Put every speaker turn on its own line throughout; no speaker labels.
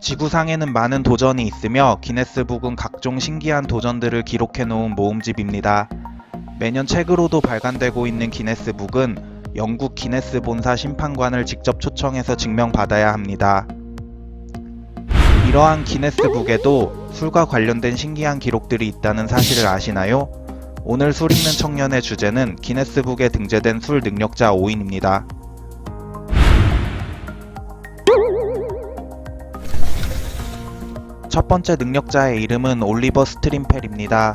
지구상에는 많은 도전이 있으며 기네스북은 각종 신기한 도전들을 기록해 놓은 모음집입니다. 매년 책으로도 발간되고 있는 기네스북은 영국 기네스 본사 심판관을 직접 초청해서 증명받아야 합니다. 이러한 기네스북에도 술과 관련된 신기한 기록들이 있다는 사실을 아시나요? 오늘 술 읽는 청년의 주제는 기네스북에 등재된 술 능력자 5인입니다. 첫 번째 능력자의 이름은 올리버 스트림펠입니다.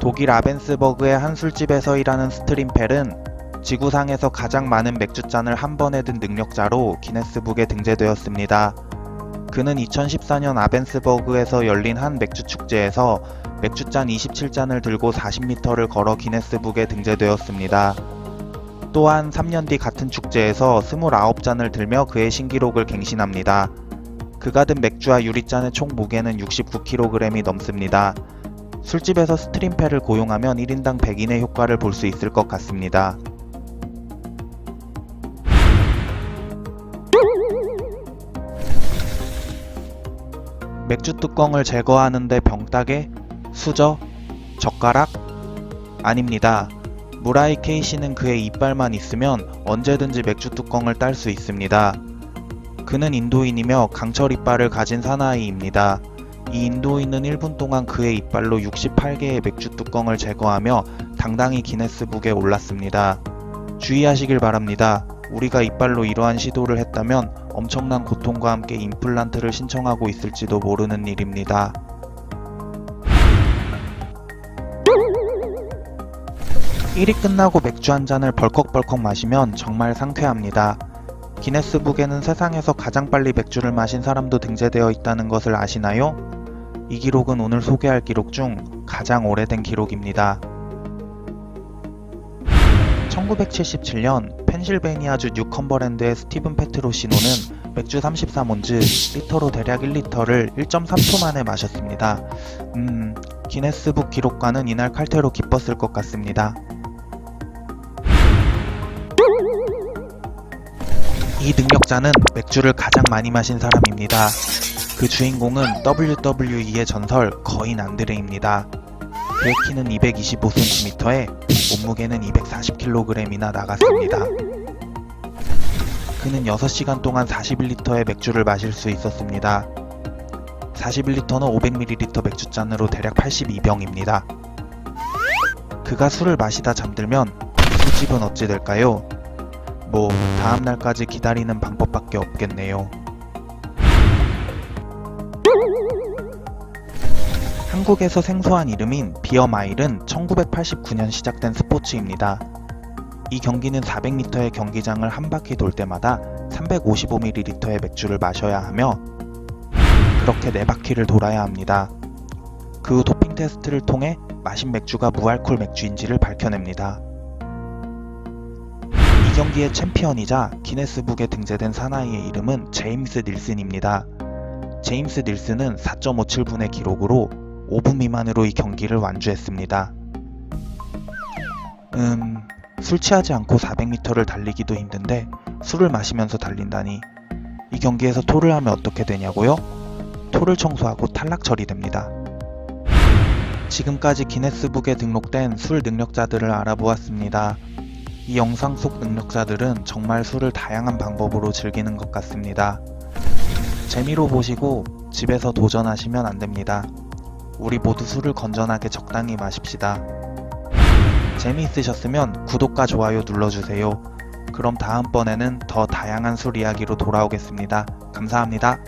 독일 아벤스버그의 한 술집에서 일하는 스트림펠은 지구상에서 가장 많은 맥주잔을 한 번에 든 능력자로 기네스북에 등재되었습니다. 그는 2014년 아벤스버그에서 열린 한 맥주 축제에서 맥주잔 27잔을 들고 40m를 걸어 기네스북에 등재되었습니다. 또한 3년 뒤 같은 축제에서 29잔을 들며 그의 신기록을 갱신합니다. 그가 든 맥주와 유리잔의 총 무게는 69kg이 넘습니다. 술집에서 스트림패를 고용하면 1인당 100인의 효과를 볼 수 있을 것 같습니다. 맥주 뚜껑을 제거하는데 병따개? 수저? 젓가락? 아닙니다. 무라이 케이시는 그의 이빨만 있으면 언제든지 맥주 뚜껑을 딸 수 있습니다. 그는 인도인이며 강철 이빨을 가진 사나이입니다. 이 인도인은 1분 동안 그의 이빨로 68개의 맥주 뚜껑을 제거하며 당당히 기네스북에 올랐습니다. 주의하시길 바랍니다. 우리가 이빨로 이러한 시도를 했다면 엄청난 고통과 함께 임플란트를 신청하고 있을지도 모르는 일입니다. 일이 끝나고 맥주 한 잔을 벌컥벌컥 마시면 정말 상쾌합니다. 기네스북에는 세상에서 가장 빨리 맥주를 마신 사람도 등재되어 있다는 것을 아시나요? 이 기록은 오늘 소개할 기록 중 가장 오래된 기록입니다. 1977년 펜실베니아주 뉴컨버랜드의 스티븐 페트로시노는 맥주 33온즈 리터로 대략 1리터를 1.3초 만에 마셨습니다. 음, 기네스북 기록과는 이날 칼퇴로 기뻤을 것 같습니다. 이 능력자는 맥주를 가장 많이 마신 사람입니다. 그 주인공은 WWE의 전설 거인 안드레입니다. 그의 키는 225cm에 몸무게는 240kg이나 나갔습니다. 그는 6시간 동안 41리터의 맥주를 마실 수 있었습니다. 41리터는 500ml 맥주잔으로 대략 82병입니다. 그가 술을 마시다 잠들면 술집은 어찌 될까요? 뭐 다음날까지 기다리는 방법밖에 없겠네요. 한국에서 생소한 이름인 비어마일은 1989년 시작된 스포츠입니다. 이 경기는 400m의 경기장을 한 바퀴 돌 때마다 355ml의 맥주를 마셔야 하며 그렇게 네 바퀴를 돌아야 합니다. 그 후 도핑 테스트를 통해 마신 맥주가 무알콜 맥주인지를 밝혀냅니다. 이 경기의 챔피언이자 기네스북에 등재된 사나이의 이름은 제임스 닐슨입니다. 제임스 닐슨은 4.57분의 기록으로 5분 미만으로 이 경기를 완주했습니다. 음, 술 취하지 않고 400m를 달리기도 힘든데 술을 마시면서 달린다니 이 경기에서 토를 하면 어떻게 되냐고요? 토를 청소하고 탈락 처리됩니다. 지금까지 기네스북에 등록된 술 능력자들을 알아보았습니다. 이 영상 속 능력자들은 정말 술을 다양한 방법으로 즐기는 것 같습니다. 재미로 보시고 집에서 도전하시면 안 됩니다. 우리 모두 술을 건전하게 적당히 마십시다. 재미있으셨으면 구독과 좋아요 눌러주세요. 그럼 다음번에는 더 다양한 술 이야기로 돌아오겠습니다. 감사합니다.